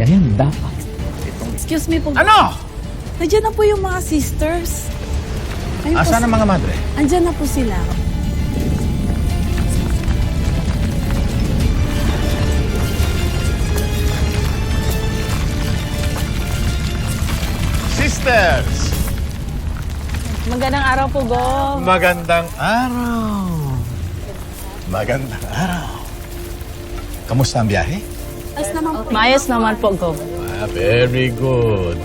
Yan, dapat. Excuse me po. Ano? Nandiyan na po yung mga sisters. Ayun po Asan si- mga madre? Andyan na po sila. Sisters! Magandang araw po, Gov. Magandang araw. Magandang araw. Kamusta ang biyahe? Ayos naman po. Mayos naman po, Gov. Ah, very good.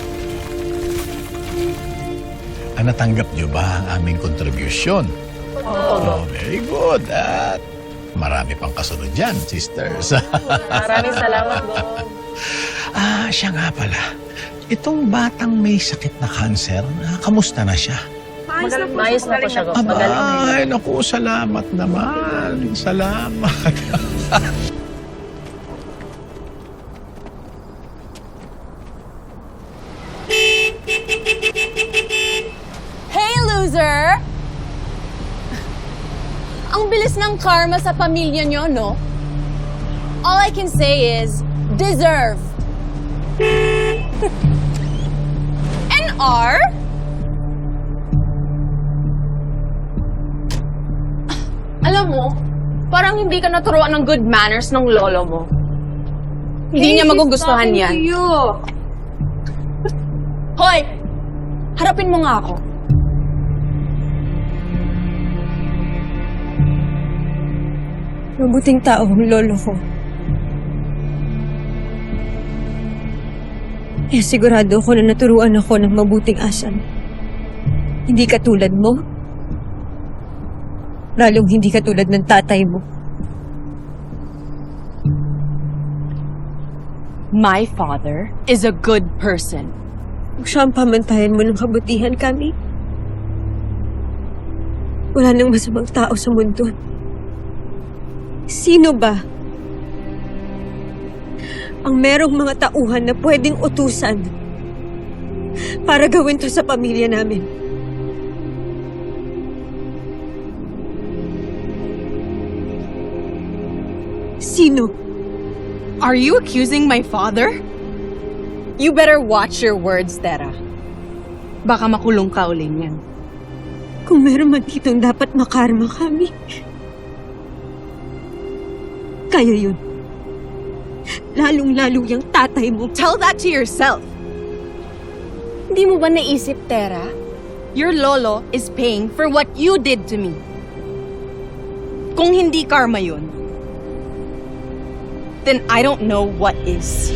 Ah, natanggap niyo ba ang aming kontribusyon? Oh, very good. At marami pang kasunod dyan, sisters. Maraming salamat, Gov. ah, siya nga pala. Itong batang may sakit na cancer, ah, kamusta na siya? Magaling, mayos na po siya, Gov. Magaling na. Ay, naku, salamat naman. Salamat. Ang bilis ng karma sa pamilya nyo, no? All I can say is, deserve. NR? Alam mo, parang hindi ka naturuan ng good manners ng lolo mo. Hindi niya magugustuhan yan. Hoy! Harapin mo nga ako. Mabuting tao ang lolo ko. Kaya sigurado ako na naturuan ako ng mabuting asal. Hindi katulad mo. Lalong hindi katulad ng tatay mo. My father is a good person. Kung siya ang pamantayan mo ng kabutihan kami. Wala nang masamang tao sa mundo. Sino ba ang merong mga tauhan na pwedeng utusan para gawin to sa pamilya namin? Sino? Are you accusing my father? You better watch your words, Tera. Baka makulong ka uli niyan. Kung meron man ditong dapat makarma kami kaya yun. Lalong-lalo yung tatay mo. Tell that to yourself. Hindi mo ba naisip, Tera? Your lolo is paying for what you did to me. Kung hindi karma yun, then I don't know what is.